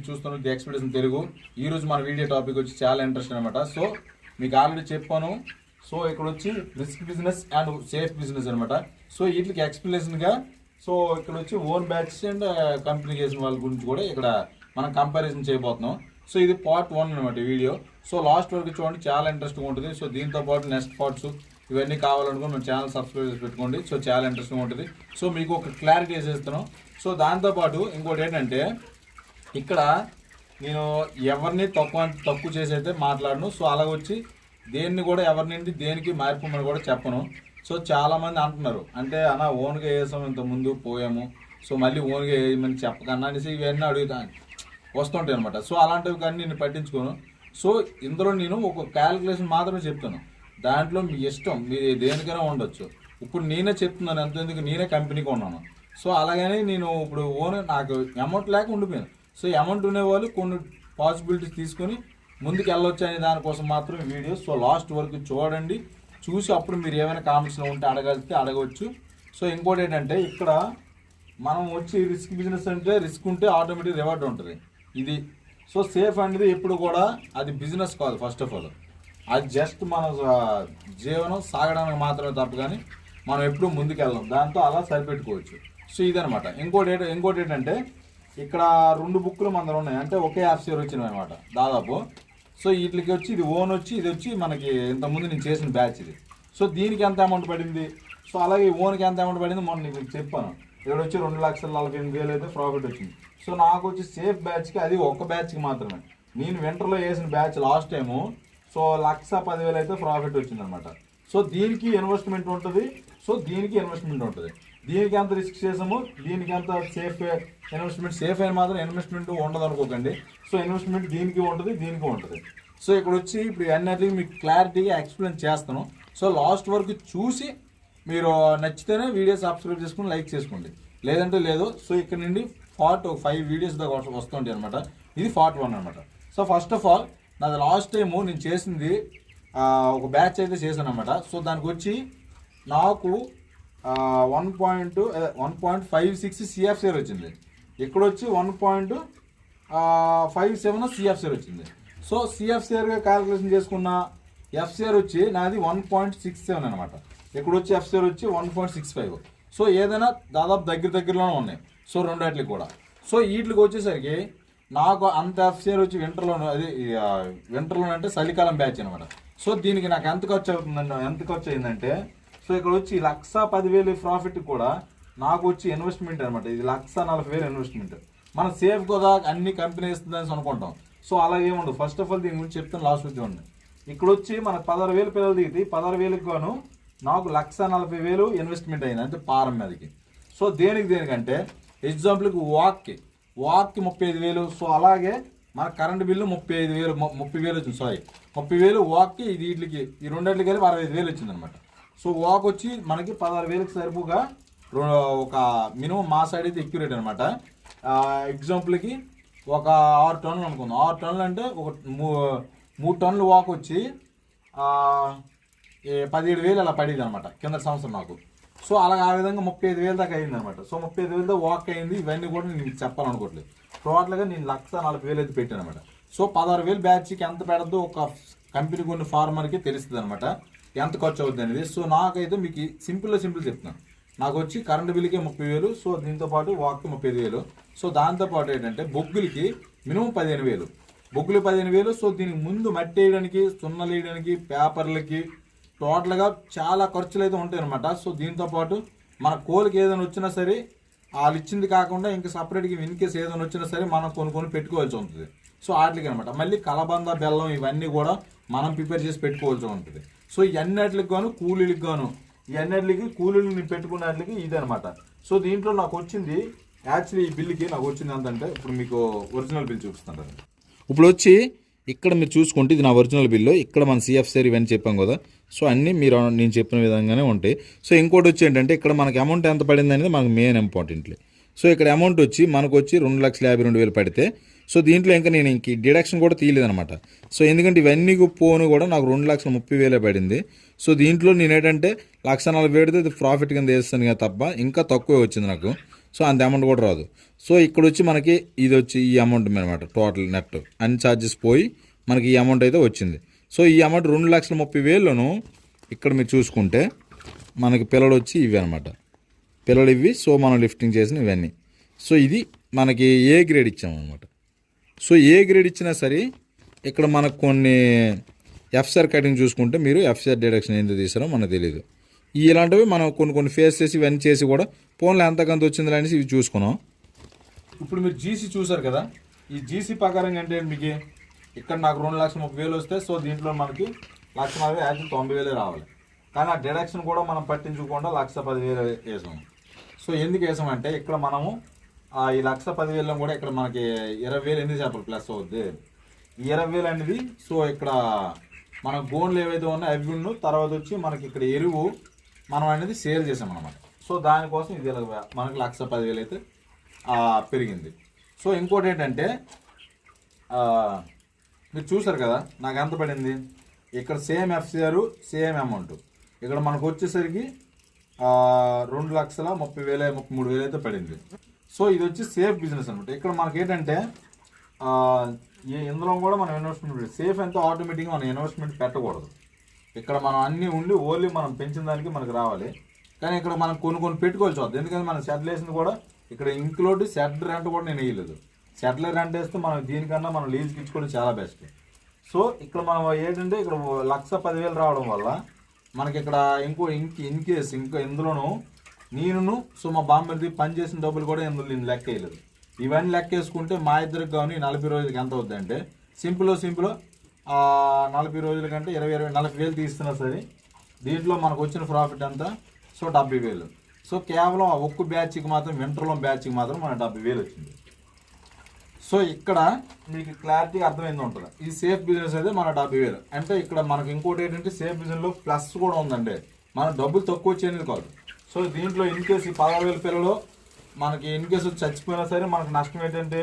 మీరు చూస్తున్న the experience Telugu. ఈ రోజు మన వీడియో టాపిక్ వచ్చి చాలా ఇంట్రెస్ట్ అనమాట సో మీకు ఆల్రెడీ చెప్పాను. సో ఇక్కడ వచ్చి risk business and safe business అనమాట సో వీటికి ఎక్స్ప్లెనేషన్గా సో ఇక్కడ వచ్చి ఓన్ బ్యాచ్ అండ్ కమ్యూనికేషన్ వాళ్ళ గురించి కూడా ఇక్కడ మనం కంపారిజన్ చేయబోతున్నాం. సో ఇది పార్ట్ వన్ అనమాట వీడియో. సో లాస్ట్ వరకు చూడండి చాలా ఇంట్రెస్టింగ్ ఉంటుంది. సో దీంతో పాటు నెక్స్ట్ పార్ట్స్ ఇవన్నీ కావాలనుకుని మన ఛానల్ సబ్స్క్రైబ్ చేసి పెట్టుకోండి. సో చాలా ఇంట్రెస్టింగ్ ఉంటుంది. సో మీకు ఒక క్లారిటీ చేసేస్తున్నాం సో దాంతోపాటు ఇంకోటి ఏంటంటే ఇక్కడ నేను ఎవరిని తక్కువ తక్కువ చేసి అయితే మాట్లాడను. సో అలాగ వచ్చి దేన్ని కూడా ఎవరి నుండి దేనికి మారిపోమని కూడా చెప్పను. సో చాలామంది అంటున్నారు. అంటే అన్న ఓన్గా వేసాం ఇంత ముందు పోయాము. సో మళ్ళీ ఓన్గా వేయమని చెప్పకన్నా అనేసి ఇవన్నీ అడుగుతా వస్తుంటాయి అనమాట సో అలాంటివి కానీ నేను పట్టించుకోను. సో ఇందులో నేను ఒక క్యాలిక్యులేషన్ మాత్రమే చెప్తాను. దాంట్లో మీ ఇష్టం మీ దేనికైనా ఉండొచ్చు. ఇప్పుడు నేనే చెప్తున్నాను ఎంతెందుకు నేనే కంపెనీకి ఉన్నాను. సో అలాగని నేను ఇప్పుడు ఓన్ నాకు అమౌంట్ లేక ఉండిపోయాను. సో అమౌంట్ ఉండేవాళ్ళు కొన్ని పాసిబిలిటీస్ తీసుకొని ముందుకు వెళ్ళొచ్చు అనే దానికోసం మాత్రం వీడియో సో లాస్ట్ వరకు చూడండి. చూసి అప్పుడు మీరు ఏమైనా కామెంట్స్లో ఉంటే అడగలిగితే అడగవచ్చు. సో ఇంకోటి ఏంటంటే ఇక్కడ మనం వచ్చి రిస్క్ బిజినెస్ అంటే రిస్క్ ఉంటే ఆటోమేటిక్ రివార్డ్ ఉంటుంది. ఇది. సో సేఫ్ అనేది ఎప్పుడు కూడా అది బిజినెస్ కాదు ఫస్ట్ ఆఫ్ ఆల్ అది జస్ట్ మన జీవనం సాగడానికి మాత్రమే తప్ప కానీ మనం ఎప్పుడు ముందుకెళ్ళాం. దాంతో అలా సరిపెట్టుకోవచ్చు. సో ఇదనమాట ఇంకోటి ఇంకోటి ఏంటంటే ఇక్కడ రెండు బుక్లు మన దగ్గర ఉన్నాయి. అంటే ఒకే యాప్ షేర్ వచ్చినవి అనమాట దాదాపు. సో వీటికి వచ్చి ఇది ఓన్ వచ్చి ఇది వచ్చి మనకి ఇంతకుముందు నేను చేసిన బ్యాచ్ ఇది. సో దీనికి ఎంత అమౌంట్ పడింది? సో అలాగే ఓన్కి ఎంత అమౌంట్ పడింది? మొన్న నీకు చెప్పాను. ఇక్కడ వచ్చి రెండు లక్షల నలభై ఎనిమిది వేలు అయితే ప్రాఫిట్ వచ్చింది. సో నాకు వచ్చి సేఫ్ బ్యాచ్కి అది ఒక బ్యాచ్కి మాత్రమే. నేను వింటర్లో వేసిన batch last time so lakh పదివేలు అయితే ప్రాఫిట్ వచ్చింది అనమాట సో దీనికి ఇన్వెస్ట్మెంట్ ఉంటుంది. సో దీనికి ఇన్వెస్ట్మెంట్ ఉంటుంది. దీనికి ఎంత రిస్క్ చేసాము దీనికి ఎంత సేఫ్ ఇన్వెస్ట్మెంట్ సేఫ్ అయిన మాత్రం ఇన్వెస్ట్మెంట్ ఉండదు అనుకోకండి. సో ఇన్వెస్ట్మెంట్ దీనికి ఉంటుంది దీనికి ఉంటుంది సో ఇక్కడ వచ్చి ఇప్పుడు అన్నిటికీ మీకు క్లారిటీగా ఎక్స్ప్లెయిన్ చేస్తాను. సో లాస్ట్ వరకు చూసి మీరు నచ్చితేనే వీడియో సబ్స్క్రైబ్ చేసుకుని లైక్ చేసుకోండి. లేదంటే లేదు సో ఇక్కడ నుండి ఫార్ట్ ఫైవ్ వీడియోస్ దాకా వస్తుంటాయి అనమాట ఇది ఫార్ట్ వన్ అనమాట సో ఫస్ట్ ఆఫ్ ఆల్ నాది లాస్ట్ టైము నేను చేసింది ఒక బ్యాచ్ అయితే చేశాను అనమాట సో దానికి వచ్చి నాకు one point one point five six CFCR వచ్చింది. ఇక్కడ వచ్చి one point five seven CFCR వచ్చింది. సో సిఎఫ్సిఆర్గా క్యాలిక్యులేషన్ చేసుకున్న ఎఫ్సిఆర్ వచ్చి నాది వన్ పాయింట్ సిక్స్ సెవెన్ అనమాట ఇక్కడ వచ్చి ఎఫ్సిఆర్ వచ్చి one point six five so ఏదైనా దాదాపు దగ్గర దగ్గరలోనే ఉన్నాయి. సో రెండాటికి కూడా. సో వీటికి వచ్చేసరికి నాకు అంత ఎఫ్సిఆర్ వచ్చి వింటర్లోను అది వింటర్లో అంటే చలికాలం బ్యాచ్ అనమాట సో దీనికి నాకు ఎంత ఖర్చు అవుతుందండి ఎంత ఖర్చు అయిందంటే సో ఇక్కడ వచ్చి లక్ష పదివేలు ప్రాఫిట్ కూడా నాకు వచ్చి ఇన్వెస్ట్మెంట్ అనమాట ఇది లక్ష నలభై వేలు ఇన్వెస్ట్మెంట్ మనం సేఫ్ కదా అన్ని కంపెనీ ఇస్తుందని అనుకుంటాం. సో అలా ఏముండదు ఫస్ట్ ఆఫ్ ఆల్ దీని గురించి చెప్తాను లాస్ట్ వచ్చి ఉండి ఇక్కడ వచ్చి మనకు పదహారు వేలు పిల్లలు దిగితే పదహారు వేలకు గాను నాకు లక్ష నలభై వేలు ఇన్వెస్ట్మెంట్ అయింది. అంటే పారం మీదకి. సో దేనికి దేనికంటే ఎగ్జాంపుల్కి వాక్కి వాక్కి ముప్పై ఐదు వేలు సో అలాగే మన కరెంట్ బిల్లు ముప్పై ఐదు వేలు ముప్పై వేలు వచ్చింది. సారీ ముప్పై వేలు వాక్కి ఇది వీటికి ఈ రెండింటికి కలిపి అరవై ఐదు వేలు వచ్చింది అనమాట సో వాక్ వచ్చి మనకి పదహారు వేలకు సరిపోగా రో- ఒక మినిమం మా సైడ్ అయితే ఎక్యురేట్ అనమాట ఎగ్జాంపుల్కి ఒక ఆరు టన్నులు అనుకుందాం. ఆరు టన్నులు అంటే ఒక మూ- మూడు టన్నులు వాక్ వచ్చి పదిహేడు వేలు అలా పడేది అనమాట కింద సంవత్సరం నాకు. సో అలా ఆ విధంగా ముప్పై ఐదు వేలు దాకా అయింది అనమాట సో ముప్పై ఐదు వేలతో వాక్ అయింది. ఇవన్నీ కూడా నేను చెప్పాలనుకోవట్లేదు. టోటల్గా నేను లక్ష నలభై వేలు అయితే పెట్టాను అనమాట సో పదహారు వేలు బ్యాచ్కి ఎంత పెడద్దో ఒక కంపెనీ కొన్ని ఫార్మర్కి తెలుస్తుంది అనమాట ఎంత ఖర్చు అవుద్ది అనేది. సో నాకైతే మీకు సింపుల్లో సింపుల్ చెప్తున్నాను నాకు వచ్చి కరెంట్ బిల్లుకే ముప్పై వేలు సో దీంతో పాటు వాక్కి ముప్పై ఐదు వేలు. సో దాంతోపాటు ఏంటంటే బొగ్గులకి మినిమం పదిహేను వేలు. బొగ్గులు పదిహేను వేలు సో దీనికి ముందు మట్టి వేయడానికి సున్నలు వేయడానికి పేపర్లకి టోటల్గా చాలా ఖర్చులు అయితే ఉంటాయి అనమాట సో దీంతో పాటు మన కోలికి ఏదైనా వచ్చినా సరే వాళ్ళు ఇచ్చింది కాకుండా ఇంకా సపరేట్గా ఇన్ కేసు ఏదైనా వచ్చినా సరే మనం కొన్ని కొన్ని పెట్టుకోవాల్సి ఉంటుంది. సో వాటికి అనమాట మళ్ళీ కలబంద బెల్లం ఇవన్నీ కూడా మనం ప్రిపేర్ చేసి పెట్టుకోవాల్సి ఉంటుంది. సో ఇవన్నిటికి గాను కూలీలకు గాను ఇవన్నిటికి కూలీలు నేను పెట్టుకున్నట్లకి ఇది అనమాట సో దీంట్లో నాకు వచ్చింది యాక్చువల్లీ ఈ బిల్లుకి నాకు వచ్చింది ఏంటంటే ఇప్పుడు మీకు ఒరిజినల్ బిల్ చూపిస్తాను ఇప్పుడు వచ్చి ఇక్కడ మీరు చూసుకుంటే ఇది నా ఒరిజినల్ బిల్లు ఇక్కడ మన సిఎఫ్సిఆర్ ఇవన్నీ చెప్పాం కదా. సో అన్నీ మీరు నేను చెప్పిన విధంగానే ఉంటాయి. సో ఇంకోటి వచ్చి ఏంటంటే ఇక్కడ మనకి అమౌంట్ ఎంత పడింది అనేది మనకు మెయిన్ ఇంపార్టెంట్లీ సో ఇక్కడ అమౌంట్ వచ్చి మనకు వచ్చి రెండు లక్షల యాభై రెండు వేలు పడితే సో దీంట్లో ఇంకా నేను ఇంక డిడక్షన్ కూడా తీయలేదనమాట సో ఎందుకంటే ఇవన్నీ పోను కూడా నాకు రెండు లక్షల ముప్పై వేలే పడింది. సో దీంట్లో నేను ఏంటంటే లక్ష నలభై పెడితే అది ప్రాఫిట్ కింద వేస్తాను కదా తప్ప ఇంకా తక్కువే వచ్చింది నాకు. సో అంత అమౌంట్ కూడా రాదు. సో ఇక్కడ వచ్చి మనకి ఇది వచ్చి ఈ అమౌంట్ అనమాట టోటల్ నెట్. అన్ని ఛార్జెస్ పోయి మనకి ఈ అమౌంట్ అయితే వచ్చింది. సో ఈ అమౌంట్ రెండు లక్షల ముప్పై వేలను ఇక్కడ మీరు చూసుకుంటే మనకి పిల్లలు వచ్చి ఇవి అనమాట పిల్లలు ఇవి సో మనం లిఫ్టింగ్ చేసిన ఇవన్నీ. సో ఇది మనకి ఏ గ్రేడ్ ఇచ్చామన్నమాట. సో ఏ గ్రేడ్ ఇచ్చినా సరే ఇక్కడ మనకు కొన్ని ఎఫ్సార్ కటింగ్ చూసుకుంటే మీరు ఎఫ్సర్ డిడక్షన్ ఏంటో తీసారో మనకు తెలియదు ఇలాంటివి మనం కొన్ని కొన్ని ఫేస్ చేసి ఇవన్నీ చేసి కూడా ఫోన్లో ఎంతకంత వచ్చింది అనేసి ఇవి చూసుకున్నాం. ఇప్పుడు మీరు జీసీ చూసారు కదా ఈ జీసీ ప్రకారం అంటే మీకు ఇక్కడ నాకు రెండు లక్షల ముప్పై వేలు వస్తే సో దీంట్లో మనకి లక్ష నలభై యాక్చువల్ తొంభై వేలే రావాలి. కానీ ఆ డిడక్షన్ కూడా మనం పట్టించుకోకుండా లక్ష పదివేలు వేసాం. సో ఎందుకు వేసామంటే ఇక్కడ మనము ఈ లక్ష పదివేలలో కూడా ఇక్కడ మనకి ఇరవై వేలు ఎన్ని చేపలు ప్లస్ అవుద్ది. ఈ ఇరవై వేలు అనేది సో ఇక్కడ మన గోన్లు ఏవైతే ఉన్నాయో అవి ఉన్న తర్వాత వచ్చి మనకి ఇక్కడ ఎరువు మనం అనేది సేల్ చేసాం అనమాట సో దానికోసం ఇది మనకి లక్ష పదివేలు అయితే పెరిగింది. సో ఇంకోటి ఏంటంటే మీరు చూసారు కదా నాకు ఎంత పడింది? ఇక్కడ సేమ్ ఎఫ్సిఆర్ సేమ్ అమౌంట్. ఇక్కడ మనకు వచ్చేసరికి రెండు లక్షల ముప్పై వేల ముప్పై మూడు వేలు అయితే పడింది. సో ఇది వచ్చి సేఫ్ బిజినెస్ అనమాట ఇక్కడ మనకి ఏంటంటే ఏ ఇందులో కూడా మనం ఇన్వెస్ట్మెంట్ సేఫ్ ఎంత ఆటోమేటిక్గా మనం ఇన్వెస్ట్మెంట్ పెట్టకూడదు. ఇక్కడ మనం అన్నీ ఉండి ఓన్లీ మనం పెంచిన దానికి మనకు రావాలి. కానీ ఇక్కడ మనం కొన్ని కొన్ని పెట్టుకోవాల్సి వద్దు ఎందుకంటే మనం షెడ్లు వేసింది కూడా ఇక్కడ ఇంక్లూడ్ షెడ్ రెంట్ కూడా నేను వేయలేదు. షెడ్ల రెంట్ వేస్తే మనం దీనికన్నా మనం లీజ్కి ఇచ్చుకోవడం చాలా బెస్ట్ సో ఇక్కడ మనం ఏంటంటే ఇక్కడ లక్ష పదివేలు రావడం వల్ల మనకి ఇక్కడ ఇంకో ఇంక ఇన్ కేస్ ఇంకో ఇందులోనూ నేను సో మా బామ్మది పని చేసిన డబ్బులు కూడా ఎందుకు నేను లెక్క వేయలేదు? ఇవన్నీ లెక్క వేసుకుంటే మా ఇద్దరికి కానీ నలభై రోజులకి ఎంత అవుద్ది అంటే సింపుల్ సింపుల్ నలభై రోజుల కంటే ఇరవై ఇరవై నలభై వేలు తీస్తున్నా సరే. దీంట్లో మనకు వచ్చిన ప్రాఫిట్ అంతా సో డెబ్బై వేలు. సో కేవలం ఒక్క బ్యాచ్కి మాత్రం వింటర్లో బ్యాచ్కి మాత్రం మన డెబ్బై వేలు వచ్చింది. సో ఇక్కడ మీకు క్లారిటీ అర్థమైంది ఉంటుంది. ఈ సేఫ్ బిజినెస్ అయితే మన డెబ్బై వేలు. అంటే ఇక్కడ మనకు ఇంకోటి ఏంటంటే సేఫ్ బిజినెస్లో ప్లస్ కూడా ఉందండి. మన డబ్బులు తక్కువ వచ్చేది కాదు. సో దీంట్లో ఇన్ కేసు ఈ పదహారు వేల పిల్లలు మనకి ఇన్ కేసు చచ్చిపోయినా సరే మనకు నష్టం ఏంటంటే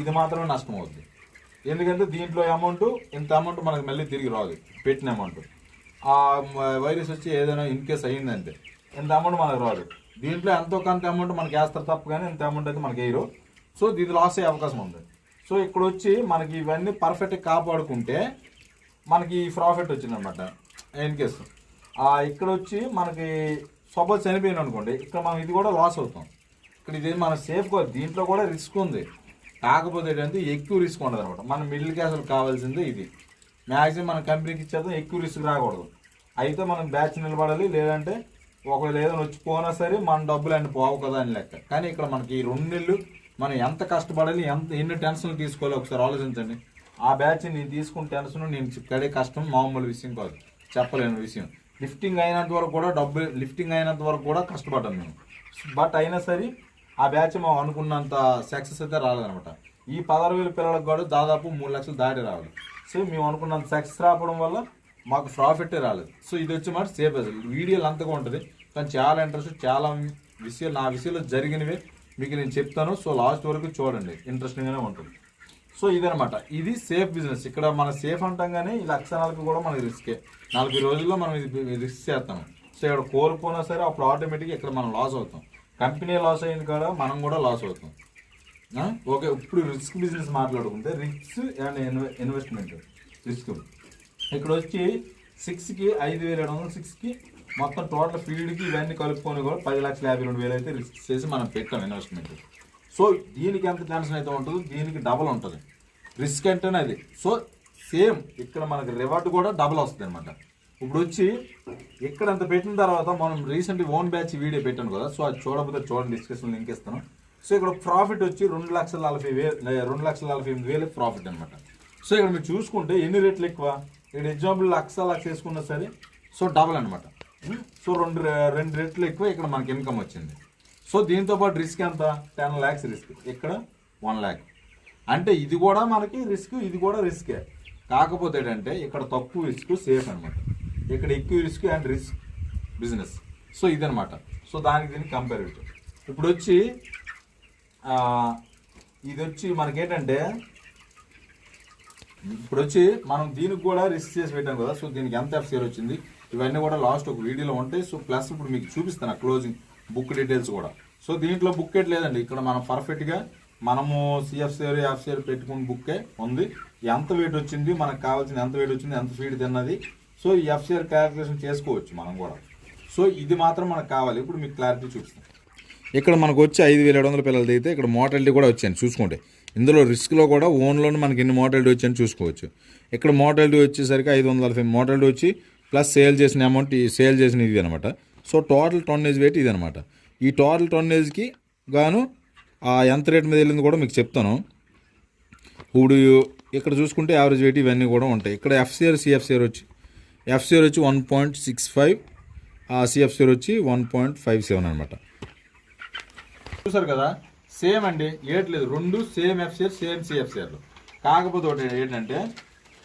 ఇది మాత్రమే నష్టం అవుద్ది. ఎందుకంటే దీంట్లో అమౌంట్ ఇంత అమౌంట్ మనకు మళ్ళీ తిరిగి రాదు. పెట్టిన అమౌంట్ ఆ వైరస్ వచ్చి ఏదైనా ఇన్ కేసు అయ్యిందంటే ఇంత అమౌంట్ మనకు రాదు. దీంట్లో ఎంతో కొంత అమౌంట్ మనకి వేస్తారు తప్ప కానీ ఇంత అమౌంట్ అయితే మనకి వేయరు. సో ఇది లాస్ అయ్యే అవకాశం ఉంది. సో ఇక్కడ వచ్చి మనకి ఇవన్నీ పర్ఫెక్ట్గా కాపాడుకుంటే మనకి ప్రాఫిట్ వచ్చిందనమాట ఇన్ కేసు ఇక్కడ వచ్చి మనకి సపోజ్ చనిపోయింది అనుకోండి ఇక్కడ మనం ఇది కూడా లాస్ అవుతాం. ఇక్కడ ఇది మన సేఫ్ కాదు దీంట్లో కూడా రిస్క్ ఉంది. కాకపోతే ఏంటంటే ఎక్కువ రిస్క్ ఉండదు అనమాట మన మిడిల్ క్లాస్ కావాల్సిందే ఇది. మ్యాక్సిమం మన కంపెనీకి ఇచ్చేద్దాం ఎక్కువ రిస్క్ రాకూడదు. అయితే మనం బ్యాచ్ నిలబడాలి లేదంటే ఒకవేళ ఏదైనా వచ్చి పోనా సరే మన డబ్బులు అన్ని పోవు కదా అని లెక్క. కానీ ఇక్కడ మనకి ఈ రెండు నెలలు మనం ఎంత కష్టపడాలి ఎంత ఎన్ని టెన్షన్లు తీసుకోవాలి ఒకసారి ఆలోచించండి. ఆ బ్యాచ్ నేను తీసుకున్న టెన్షన్ నేను కడే కష్టం మామూలు విషయం కాదు. చెప్పలేని విషయం. లిఫ్టింగ్ అయినంత వరకు కూడా డబ్బు లిఫ్టింగ్ అయినంత వరకు కూడా కష్టపడ్డాను నేను. బట్ అయినా సరే ఆ బ్యాచ్ మేము అనుకున్నంత సక్సెస్ అయితే రాలేదనమాట ఈ పదహారు వేల పిల్లలకు కూడా దాదాపు మూడు లక్షలు దాటి రావాలి. సో మేము అనుకున్నంత సక్సెస్ రావడం వల్ల మాకు ప్రాఫిటే రాలేదు. సో ఇది వచ్చి మాట సేఫ్ వీడియోలు అంతగా ఉంటుంది. కానీ చాలా ఇంట్రెస్ట్ చాలా విషయాలు నా విషయంలో జరిగినవి మీకు నేను చెప్తాను. సో లాస్ట్ వరకు చూడండి. ఇంట్రెస్టింగ్గానే ఉంటుంది. సో ఇదనమాట ఇది సేఫ్ బిజినెస్. ఇక్కడ మన సేఫ్ అంటాం కానీ ఈ లక్షణాలకు కూడా మనకి రిస్కే. నలభై రోజుల్లో మనం ఇది రిస్క్ చేస్తాం. సో ఇక్కడ కోల్పోయినా సరే అప్పుడు ఆటోమేటిక్గా ఇక్కడ మనం లాస్ అవుతాం. కంపెనీ లాస్ అయింది కాడ మనం కూడా లాస్ అవుతాం. ఓకే ఇప్పుడు రిస్క్ బిజినెస్ మాట్లాడుకుంటే రిస్క్ అండ్ ఇన్వెస్ట్మెంట్ రిస్క్. ఇక్కడ వచ్చి సిక్స్కి ఐదు వేల ఏడు వందలు సిక్స్కి మొత్తం టోటల్ ఫీల్డ్కి ఇవన్నీ కలుపుకొని కూడా పది లక్షల యాభై రెండు వేలు అయితే రిస్క్ చేసి మనం పెట్టాం ఇన్వెస్ట్మెంట్. సో దీనికి ఎంత టెన్షన్ అయితే ఉంటుందో దీనికి డబల్ ఉంటుంది. రిస్క్ అంటేనే అది. సో సేమ్ ఇక్కడ మనకి రివార్డ్ కూడా డబల్ వస్తుంది అనమాట ఇప్పుడు వచ్చి ఇక్కడ అంత పెట్టిన తర్వాత మనం రీసెంట్ ఓన్ బ్యాచ్ వీడియో పెట్టాను కదా సో అది చూడకపోతే చూడండి డిస్కషన్ లింక్ ఇస్తాను. సో ఇక్కడ ప్రాఫిట్ వచ్చి రెండు లక్షల నలభై వేలు రెండు లక్షల నలభై ఎనిమిది వేలు ప్రాఫిట్ అనమాట సో ఇక్కడ మీరు చూసుకుంటే ఎన్ని రేట్లు ఎక్కువ? ఇక్కడ ఎగ్జాంపుల్ లక్ష లక్ష వేసుకున్నా సరే సో డబల్ అనమాట సో రెండు రెండు రేట్లు ఎక్కువ ఇక్కడ మనకి ఇన్కమ్ వచ్చింది. సో దీంతో పాటు రిస్క్ ఎంత? టెన్ ల్యాక్స్ రిస్క్ ఇక్కడ వన్ ల్యాక్ అంటే ఇది కూడా మనకి రిస్క్ ఇది కూడా రిస్కే కాకపోతే ఏంటంటే ఇక్కడ తక్కువ రిస్క్ సేఫ్ అనమాట ఇక్కడ ఎక్కువ risk and risk business so ఇదనమాట సో దానికి దీనికి కంపారిటివ్ ఇప్పుడు వచ్చి ఇది వచ్చి మనకేంటంటే ఇప్పుడు వచ్చి మనం దీనికి కూడా రిస్క్ చేసి పెట్టాం కదా సో దీనికి ఎంత ఎఫ్సిఆర్ వచ్చింది ఇవన్నీ కూడా లాస్ట్ ఒక వీడియోలో ఉంటాయి. సో ప్లస్ ఇప్పుడు మీకు చూపిస్తాను క్లోజింగ్ బుక్ డీటెయిల్స్ కూడా. సో దీంట్లో బుక్ ఎట్ లేదండి. ఇక్కడ మనం పర్ఫెక్ట్గా మనము సిఎఫ్సిఆర్ ఎఫ్సిఆర్ పెట్టుకున్న బుక్కే ఉంది. ఎంత వెయిట్ వచ్చింది మనకు కావాల్సిన ఎంత వెయిట్ వచ్చింది ఎంత ఫీడ్ తిన్నది. సో ఈ ఎఫ్సిఆర్ క్యాలిక్యులేషన్ చేసుకోవచ్చు మనం కూడా. సో ఇది మాత్రం మనకు కావాలి. ఇప్పుడు మీకు క్లారిటీ చూపిస్తాం ఇక్కడ మనకు వచ్చి ఐదు వేల ఏడు వందల పిల్లలది అయితే ఇక్కడ మోటాలిటీ కూడా వచ్చాను చూసుకోండి ఇందులో రిస్క్లో కూడా ఓన్లోనే మనకి ఎన్ని మోటాలిటీ వచ్చాయని చూసుకోవచ్చు. ఇక్కడ మోటాలిటీ వచ్చేసరికి ఐదు వందల అరవై మోటాలిటీ వచ్చి ప్లస్ సేల్ చేసిన అమౌంట్ ఈ సేల్ చేసిన ఇది అనమాట. సో టోటల్ టన్నేజ్ వెయిట్ ఇది అనమాట. ఈ టోటల్ టన్నేజ్కి గాను ఆ ఎంత రేట్ మీద వెళ్ళింది కూడా మీకు చెప్తాను. ఇప్పుడు ఇక్కడ చూసుకుంటే యావరేజ్ వెయిట్ ఇవన్నీ కూడా ఉంటాయి. ఇక్కడ ఎఫ్సిఆర్ సిఎఫ్సిఆర్ వచ్చి ఎఫ్సిఆర్ వచ్చి one point six five CFCR వచ్చి వన్ పాయింట్ ఫైవ్ సెవెన్ అనమాట చూసారు కదా? సేమ్ అండి ఏట్లేదు రెండు సేమ్ ఎఫ్సిఆర్ సేమ్ సిఎఫ్సిఆర్లు కాకపోతే ఒకటి ఏంటంటే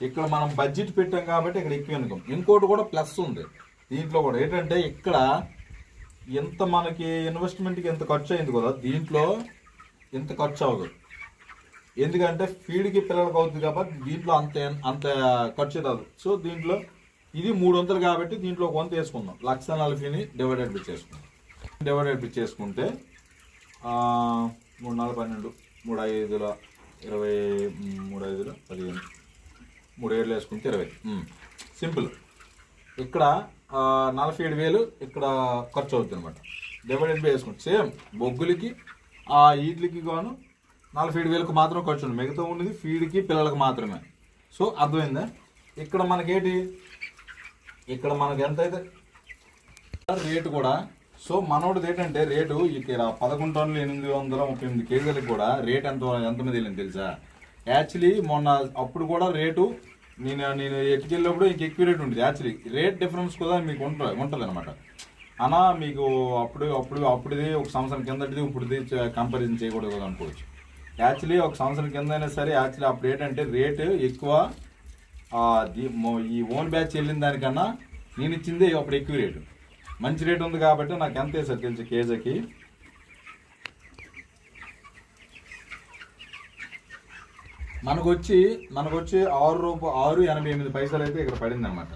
ఇక్కడ మనం బడ్జెట్ పెట్టాం కాబట్టి ఇక్కడ ఎక్కువ అనుకోం ఇంకోటి కూడా ప్లస్ ఉంది. దీంట్లో కూడా ఏంటంటే ఇక్కడ ఎంత మనకి ఇన్వెస్ట్మెంట్కి ఎంత ఖర్చు అయింది కదా దీంట్లో ఎంత ఖర్చు అవ్వదు. ఎందుకంటే ఫీడ్కి పిల్లలకు అవుతుంది కాబట్టి దీంట్లో అంత అంత ఖర్చు రాదు. సో దీంట్లో ఇది మూడు వందలు కాబట్టి దీంట్లో ఒక వంత వేసుకుందాం. లక్ష నలభైని డివైడెడ్ బి చేసుకుందాం. డివైడెడ్ బి చేసుకుంటే మూడు నాలుగు పన్నెండు మూడు ఐదుల ఇరవై మూడు ఐదుల పదిహేను మూడు ఏళ్ళు వేసుకుంటే ఇరవై. సింపుల్ ఇక్కడ నలభై ఏడు వేలు ఇక్కడ ఖర్చు అవుతుంది అనమాట డివైడెడ్ బై వేసుకుంటే సేమ్ బొగ్గులకి ఆ ఈడ్లకి గాను నలభై ఏడు వేలకు మాత్రం ఖర్చు ఉంది. మిగతా ఉన్నది ఫీడ్కి పిల్లలకు మాత్రమే. సో అర్థమైందా? ఇక్కడ మనకేంటి? ఇక్కడ మనకి ఎంత అయితే రేటు కూడా సో మనోడిది ఏంటంటే రేటు ఇక్కడ పదకొండు టన్నులు ఎనిమిది వందల ముప్పై ఎనిమిది కేజీలకు కూడా రేట్ ఎంత ఎంత మీద వెళ్ళింది తెలుసా? యాక్చువల్లీ మొన్న అప్పుడు కూడా రేటు నేను నేను ఎట్టుకెళ్ళినప్పుడు ఇంక ఎక్కువ రేట్ ఉంటుంది యాక్చువల్లీ రేట్ డిఫరెన్స్ కూడా మీకు ఉంటుంది ఉంటుంది అనమాట అనా మీకు అప్పుడు అప్పుడు అప్పుడుది ఒక సంవత్సరం కిందటిది ఇప్పుడుది కంపారిజన్ చేయకూడదు అనుకోవచ్చు. యాక్చువల్లీ ఒక సంవత్సరం కింద అయినా సరే యాక్చువల్లీ అప్పుడు ఏంటంటే రేటు ఎక్కువ. ఈ ఓన్ బ్యాచ్ వెళ్ళిన దానికన్నా నేను ఇచ్చింది అప్పుడు ఎక్కువ రేటు. మంచి రేట్ ఉంది కాబట్టి నాకు ఎంత సార్ తెలుసు కేజీకి? మనకు వచ్చి మనకు వచ్చి ఆరు రూపాయ ఆరు ఎనభై ఎనిమిది పైసలు అయితే ఇక్కడ పడింది అనమాట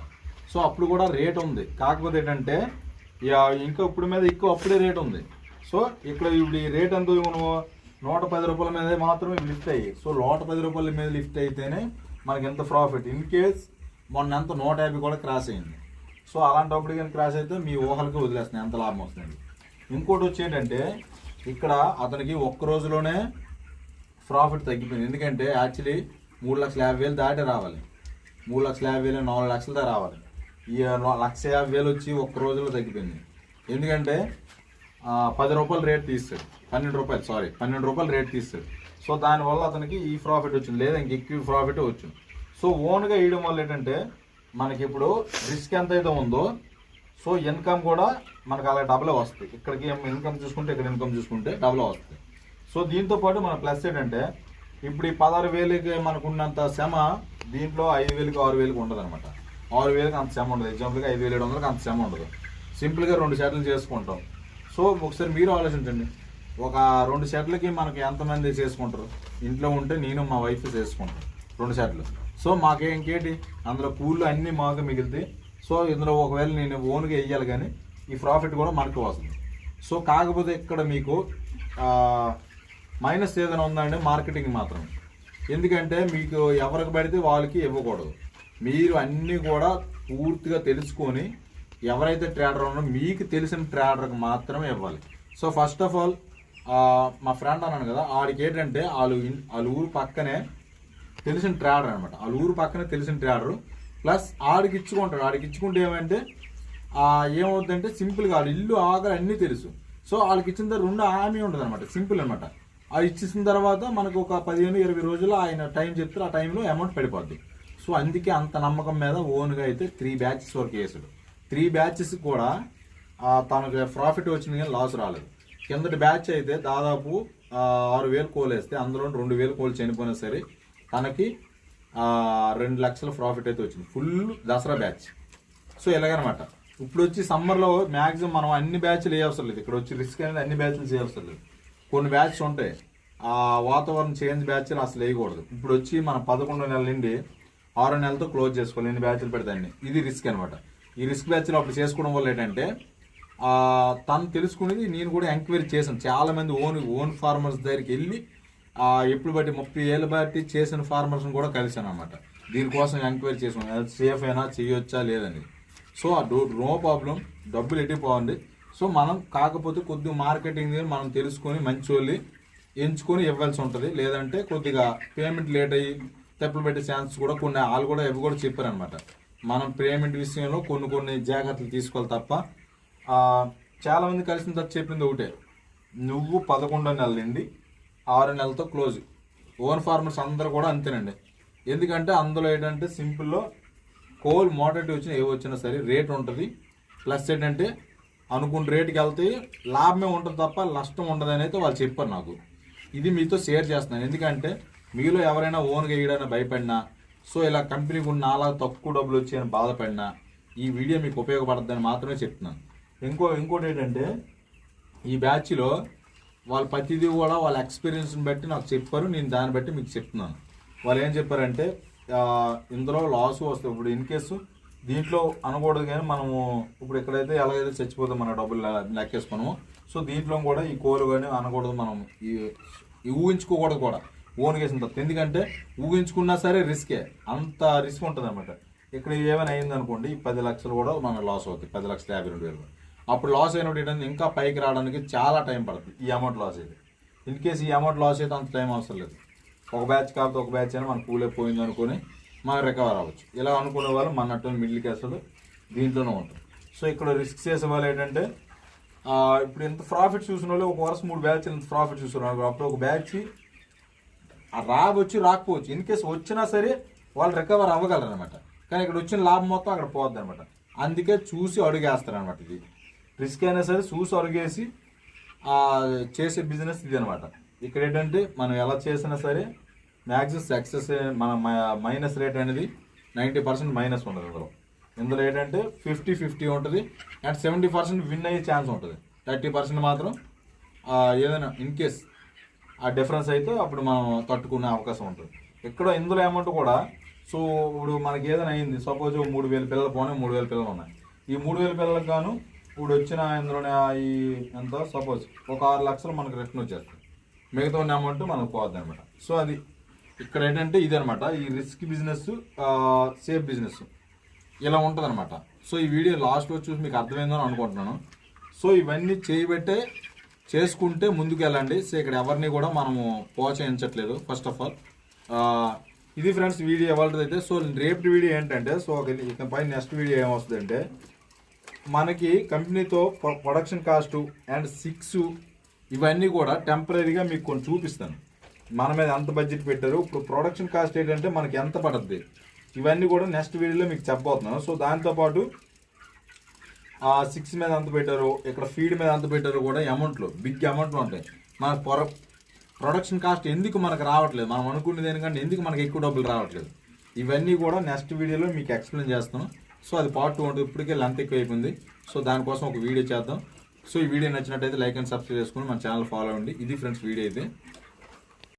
సో అప్పుడు కూడా రేట్ ఉంది. కాకపోతే ఏంటంటే ఇక ఇంకా ఇప్పుడు మీద ఎక్కువ అప్పుడే రేట్ ఉంది. సో ఇక్కడ ఇప్పుడు ఈ రేట్ ఎంత మనము? నూట పది రూపాయల మీద మాత్రమే లిఫ్ట్ అయ్యి సో నూట పది రూపాయల మీద లిఫ్ట్ అయితేనే మనకి ఎంత ప్రాఫిట్ ఇన్ కేస్ మొన్న ఎంత నూట యాభై కూడా క్రాస్ అయింది. సో అలాంటప్పుడు కానీ క్రాస్ అయితే మీ ఊహలకి వదిలేస్తున్నాయి. ఎంత లాభం వస్తుంది ఇంకోటి వచ్చి ఏంటంటే ఇక్కడ అతనికి ఒక్క రోజులోనే ప్రాఫిట్ తగ్గిపోయింది. ఎందుకంటే యాక్చువల్లీ మూడు లక్షల యాభై వేలు దాటి రావాలి. మూడు లక్షల యాభై వేలు నాలుగు లక్షల దాకా రావాలి. ఈ లక్ష యాభై వేలు వచ్చి ఒక్క రోజులో తగ్గిపోయింది. ఎందుకంటే పది రూపాయలు రేట్ తీస్తాడు. పన్నెండు రూపాయలు సారీ పన్నెండు రూపాయలు రేట్ తీస్తాడు. సో దానివల్ల అతనికి ఈ ప్రాఫిట్ వచ్చింది. లేదా ఇంక ఎక్కువ ప్రాఫిట్ వచ్చింది. సో ఓన్గా వేయడం వల్ల ఏంటంటే మనకి ఇప్పుడు రిస్క్ ఎంత అయితే ఉందో సో ఇన్కమ్ కూడా మనకు అలా డబుల్ వస్తుంది ఇక్కడికి ఇన్కమ్ చూసుకుంటే ఇక్కడ ఇన్కమ్ చూసుకుంటే డబుల్ వస్తుంది సో దీంతో పాటు మన ప్లస్ ఏంటంటే ఇప్పుడు ఈ పదహారు వేలకి మనకున్నంత శ్రమ దీంట్లో ఐదు వేలకి ఆరు వేలకి ఉండదు అనమాట ఆరు వేలకి అంత శ్రమ ఉండదు. ఎగ్జాంపుల్గా ఐదు వేల ఏడు వందలకి అంత శ్రమ ఉండదు. సింపుల్గా రెండు సెటిల్ చేసుకుంటాం. సో ఒకసారి మీరు ఆలోచించండి. ఒక రెండు షర్ట్లకి మనకి ఎంతమంది చేసుకుంటారు? ఇంట్లో ఉంటే నేను మా వైఫ్ చేసుకుంటాం. రెండు షర్ట్లు. సో మాకే ఇంకేంటి అందులో కూళ్ళు అన్నీ మాకు మిగిలితే సో ఇందులో ఒకవేళ నేను ఓన్గా వేయాలి కానీ ఈ ప్రాఫిట్ కూడా మనకు వస్తుంది. సో కాకపోతే ఇక్కడ మీకు మైనస్ ఏదైనా ఉందంటే మార్కెటింగ్ మాత్రం ఎందుకంటే మీకు ఎవరికి పడితే వాళ్ళకి ఇవ్వకూడదు. మీరు అన్నీ కూడా పూర్తిగా తెలుసుకొని ఎవరైతే ట్రేడర్ ఉన్నారో మీకు తెలిసిన ట్రేడర్కి మాత్రమే ఇవ్వాలి. సో ఫస్ట్ ఆఫ్ ఆల్ మా ఫ్రెండ్ అన్నాను కదా ఆడికి ఏంటంటే వాళ్ళు వాళ్ళ ఊరు పక్కనే తెలిసిన ట్రేడర్ అనమాట వాళ్ళ ఊరు పక్కనే తెలిసిన ట్రేడర్. ప్లస్ ఆడికి ఇచ్చుకుంటాడు. ఆడికి ఇచ్చుకుంటే ఏమంటే ఏమవుతుందంటే సింపుల్గా వాళ్ళ ఇల్లు ఆకలి అన్నీ తెలుసు. సో వాళ్ళకి ఇచ్చిన తర్వాత రెండు హామీ ఉంటుంది అనమాట సింపుల్ అనమాట అది ఇచ్చేసిన తర్వాత మనకు ఒక పదిహేను ఇరవై రోజులు ఆయన టైం చెప్తే ఆ టైంలో అమౌంట్ పడిపోద్ది. సో అందుకే అంత నమ్మకం మీద ఓన్గా అయితే త్రీ బ్యాచెస్ వరకు వేసాడు. త్రీ బ్యాచెస్ కూడా తనకు ప్రాఫిట్ వచ్చింది కానీ లాస్ రాలేదు. కిందటి బ్యాచ్ అయితే దాదాపు ఆరు వేలు కోలేస్తే అందులో రెండు వేలు కోలు చనిపోయినా సరే తనకి రెండు లక్షల ప్రాఫిట్ అయితే వచ్చింది. Full Dasara batch. సో ఇలాగనమాట. ఇప్పుడు వచ్చి సమ్మర్లో మ్యాక్సిమం మనం అన్ని బ్యాచ్లు వేయవసరం లేదు. ఇక్కడ వచ్చి రిస్క్ అనేది అన్ని బ్యాచ్లు చేయవసరం లేదు. కొన్ని బ్యాచ్లు ఉంటాయి. ఆ వాతావరణం చేంజ్ బ్యాచ్లు అసలు వేయకూడదు. ఇప్పుడు వచ్చి మన పదకొండో నెలల నుండి ఆరో నెలతో క్లోజ్ చేసుకోవాలి. ఎన్ని బ్యాచ్లు పెడతాయండి ఇది రిస్క్ అనమాట. ఈ రిస్క్ బ్యాచ్లు అప్పుడు చేసుకోవడం వల్ల ఏంటంటే తను తెలుసుకునేది నేను కూడా ఎంక్వైరీ చేశాను. చాలా మంది ఓన్ ఓన్ ఫార్మర్స్ దగ్గరికి వెళ్ళి ఎప్పుడు బట్టి ముప్పై ఏళ్ళు బట్టి చేసిన ఫార్మర్స్ని కూడా కలిశాను అనమాట దీనికోసం ఎంక్వైరీ చేసుకున్నాను అది సేఫ్ అయినా చేయొచ్చా లేదని సో ఆ డో నో ప్రాబ్లం డబ్బులు ఎట్టిపోవండి సో మనం కాకపోతే కొద్దిగా మార్కెటింగ్ మనం తెలుసుకొని మంచి వాళ్ళు ఎంచుకొని ఇవ్వాల్సి ఉంటుంది. లేదంటే కొద్దిగా పేమెంట్ లేట్ అయ్యి తెప్పలు పెట్టే ఛాన్స్ కూడా కొన్ని వాళ్ళు కూడా ఇవి కూడా చెప్పారనమాట మనం పేమెంట్ విషయంలో కొన్ని కొన్ని జాగ్రత్తలు తీసుకోవాలి తప్ప చాలామంది కలిసిన తర్వాత చెప్పింది ఒకటే. నువ్వు పదకొండో నెల నుండి ఆరు నెలలతో క్లోజ్. ఓన్ ఫార్మర్స్ అందరూ కూడా అంతేనండి. ఎందుకంటే అందులో ఏంటంటే సింపుల్లో కోల్ మోటాలిటీ వచ్చినా ఏ వచ్చినా సరే రేట్ ఉంటుంది. ప్లస్ ఏంటంటే అనుకున్న రేటుకి వెళ్తే లాభమే ఉంటుంది తప్ప నష్టం ఉండదు అయితే వాళ్ళు చెప్పారు నాకు. ఇది మీతో షేర్ చేస్తున్నాను. ఎందుకంటే మీలో ఎవరైనా ఓన్గా వేయడానికి భయపడినా సో ఇలా కంపెనీకి ఉన్న నాలా తక్కువ డబ్బులు వచ్చి అని బాధపడినా ఈ వీడియో మీకు ఉపయోగపడుతుందని మాత్రమే చెప్తున్నాను. ఇంకో ఇంకోటి ఏంటంటే ఈ బ్యాచ్లో వాళ్ళ ప్రతిదీ కూడా వాళ్ళ ఎక్స్పీరియన్స్ని బట్టి నాకు చెప్పారు నేను దాన్ని బట్టి మీకు చెప్తున్నాను. వాళ్ళు ఏం చెప్పారంటే ఇందులో లాస్ వస్తుంది ఇప్పుడు ఇన్ కేసు దీంట్లో అనకూడదు కానీ మనము ఇప్పుడు ఎక్కడైతే ఎలాగైతే చచ్చిపోతే మన డబ్బులు లెక్కేసుకున్నాము సో దీంట్లో కూడా ఈ కోలు కానీ అనకూడదు మనం ఈ ఊహించుకోకూడదు కూడా. ఓన్ కేసిన తర్వాత ఎందుకంటే ఊహించుకున్నా సరే రిస్కే. అంత రిస్క్ ఉంటుంది అనమాట ఇక్కడ ఏమైనా అయిందనుకోండి ఈ పది లక్షలు కూడా మన లాస్ అవుతాయి. పది లక్షల యాభై రెండు వేలు. అప్పుడు లాస్ అయినప్పుడు ఏంటంటే ఇంకా పైకి రావడానికి చాలా టైం పడుతుంది. ఈ అమౌంట్ లాస్ అయితే. ఇన్ కేసు ఈ అమౌంట్ లాస్ అయితే అంత టైం అవసరం లేదు. ఒక బ్యాచ్ కాకపోతే ఒక బ్యాచ్ అయినా మన పూలే పోయింది అనుకుని మనం రికవర్ అవ్వచ్చు. ఇలా అనుకునే వాళ్ళు మన మిడిల్ క్లాసులు దీంట్లోనే ఉంటారు. సో ఇక్కడ రిస్క్ చేసే వాళ్ళు ఏంటంటే ఇప్పుడు ఎంత ప్రాఫిట్ చూసిన వాళ్ళు ఒక వరుస మూడు బ్యాచ్ ఎంత ప్రాఫిట్ చూస్తున్నారు. అప్పుడు ఒక బ్యాచ్ రావచ్చు రాకపోవచ్చు. ఇన్ కేసు వచ్చినా సరే వాళ్ళు రికవర్ అవ్వగలరు అనమాట కానీ ఇక్కడ వచ్చిన లాభం మొత్తం అక్కడ పోద్ది అనమాట అందుకే చూసి అడుగేస్తారు అనమాట ఇది. రిస్క్ అయినా సరే చూసి అడుగేసి చేసే బిజినెస్ ఇది అనమాట ఇక్కడ ఏంటంటే మనం ఎలా చేసినా సరే మ్యాక్సిమం సక్సెస్ మన మైనస్ రేట్ అనేది నైంటీ పర్సెంట్ మైనస్ ఉండదు ఇందులో ఇందులో ఏంటంటే ఫిఫ్టీ ఫిఫ్టీ ఉంటుంది. అండ్ సెవెంటీ పర్సెంట్ విన్ అయ్యే ఛాన్స్ ఉంటుంది. థర్టీ పర్సెంట్ మాత్రం ఏదైనా ఇన్ కేస్ ఆ డిఫరెన్స్ అయితే అప్పుడు మనం తట్టుకునే అవకాశం ఉంటుంది. ఇక్కడ ఇందులో అమౌంట్ కూడా సో ఇప్పుడు మనకి ఏదైనా అయింది సపోజ్ మూడు వేల పిల్లలు పోనీ మూడు వేల పిల్లలు ఉన్నాయి. ఈ మూడు వేల పిల్లలకు గాను ఇప్పుడు వచ్చిన ఇందులోనే ఈ ఎంత సపోజ్ ఒక ఆరు లక్షలు మనకు రిటర్న్ వచ్చేస్తుంది మిగతా ఉన్న అమౌంట్ మనకు పోద్ది అనమాట సో అది ఇక్కడ ఏంటంటే ఇది అనమాట ఈ రిస్క్ బిజినెస్ సేఫ్ బిజినెస్ ఇలా ఉంటుంది అనమాట సో ఈ వీడియో లాస్ట్లో చూసి మీకు అర్థమైందని అనుకుంటున్నాను. సో ఇవన్నీ చేయబట్టే చేసుకుంటే ముందుకు వెళ్ళండి సో ఇక్కడ ఎవరిని కూడా మనము ప్రోత్సహించట్లేదు ఫస్ట్ ఆఫ్ ఆల్ ఇది ఫ్రెండ్స్ వీడియో ఎవరిది అయితే సో రేపు వీడియో ఏంటంటే సో ఇక పై నెక్స్ట్ వీడియో ఏమొస్తుందంటే మనకి కంపెనీతో pro- production cost and six ఇవన్నీ కూడా టెంపరీగా మీకు కొన్ని చూపిస్తాను. మన మీద ఎంత బడ్జెట్ పెట్టారు ఇప్పుడు ప్రొడక్షన్ కాస్ట్ ఏంటంటే మనకి ఎంత పడుతుంది ఇవన్నీ కూడా నెక్స్ట్ వీడియోలో మీకు చెప్పబోతున్నాను. సో దాంతోపాటు సిక్స్ మీద అంత పెట్టారు ఇక్కడ ఫీడ్ మీద అంత పెట్టారు కూడా అమౌంట్లు బిగ్ అమౌంట్లు ఉంటాయి. మన పొర ప్రొడక్షన్ కాస్ట్ ఎందుకు మనకు రావట్లేదు? మనం అనుకునే దేనికంటే ఎందుకు మనకు ఎక్కువ డబ్బులు రావట్లేదు? ఇవన్నీ కూడా నెక్స్ట్ వీడియోలో మీకు ఎక్స్ప్లెయిన్ చేస్తాను. సో అది పార్ట్ టూ ఉంటుంది. ఇప్పటికే లెంత్ ఎక్కువ అయిపోయింది సో దానికోసం ఒక వీడియో చేద్దాం. సో ఈ వీడియో నచ్చినట్టయితే లైక్ అండ్ సబ్స్క్రైబ్ చేసుకుని మన ఛానల్ ఫాలో అవ్వండి. ఇది ఫ్రెండ్స్ వీడియో అయితే.